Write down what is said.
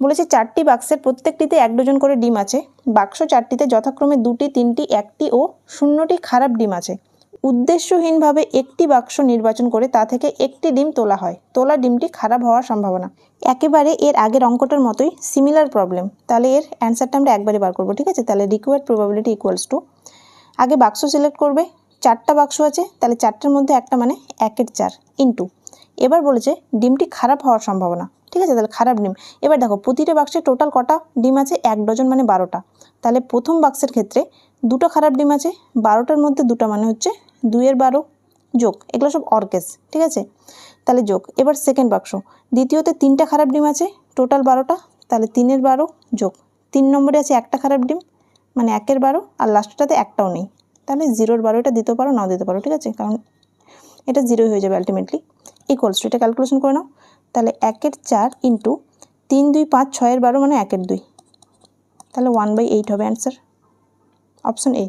বলেছে চারটি বাক্সের প্রত্যেকটিতে এক ডজন করে ডিম আছে। বাক্স চারটিতে যথাক্রমে দুটি, তিনটি, একটি ও শূন্যটি খারাপ ডিম আছে। উদ্দেশ্যহীনভাবে একটি বাক্স নির্বাচন করে তা থেকে একটি ডিম তোলা হয়। তোলা ডিমটি খারাপ হওয়ার সম্ভাবনা। একেবারে এর আগের অঙ্কটার মতোই সিমিলার প্রবলেম তাহলে এর অ্যান্সারটা আমরা একবারে বার করব, ঠিক আছে? তাহলে রিকোয়ার্ড প্রবাবিলিটি ইকুয়ালস টু আগে বাক্স সিলেক্ট করবে, চারটা বাক্স আছে, তাহলে চারটার মধ্যে একটা মানে একের চার ইন্টু এবার বলেছে ডিমটি খারাপ হওয়ার সম্ভাবনা। ঠিক আছে? তাহলে খারাপ ডিম। এবার দেখো, প্রতিটা বাক্সে টোটাল কটা ডিম আছে? এক ডজন মানে বারোটা। তাহলে প্রথম বাক্সের ক্ষেত্রে দুটো খারাপ ডিম আছে, বারোটার মধ্যে দুটো মানে হচ্ছে দুইয়ের বারো যোগ। এগুলো সব অর্কেস ঠিক আছে? তাহলে যোগ। এবার সেকেন্ড বাক্স দ্বিতীয়তে তিনটা খারাপ ডিম আছে টোটাল বারোটা, তাহলে তিনের বারো যোগ। তিন নম্বরে আছে একটা খারাপ ডিম মানে একের বারো, আর লাস্টটাতে একটাও নেই। তাহলে জিরোর বারোটা দিতে পারো, নাও দিতে পারো, ঠিক আছে? কারণ এটা জিরোই হয়ে যাবে আলটিমেটলি ইকুয়ালস এটা ক্যালকুলেশন করে নাও। তাহলে একের চার ইন্টু তিন, দুই, পাঁচ, ছয়ের বারো মানে একের দুই। তাহলে ওয়ান বাই এইট হবে অ্যান্সার অপশন এ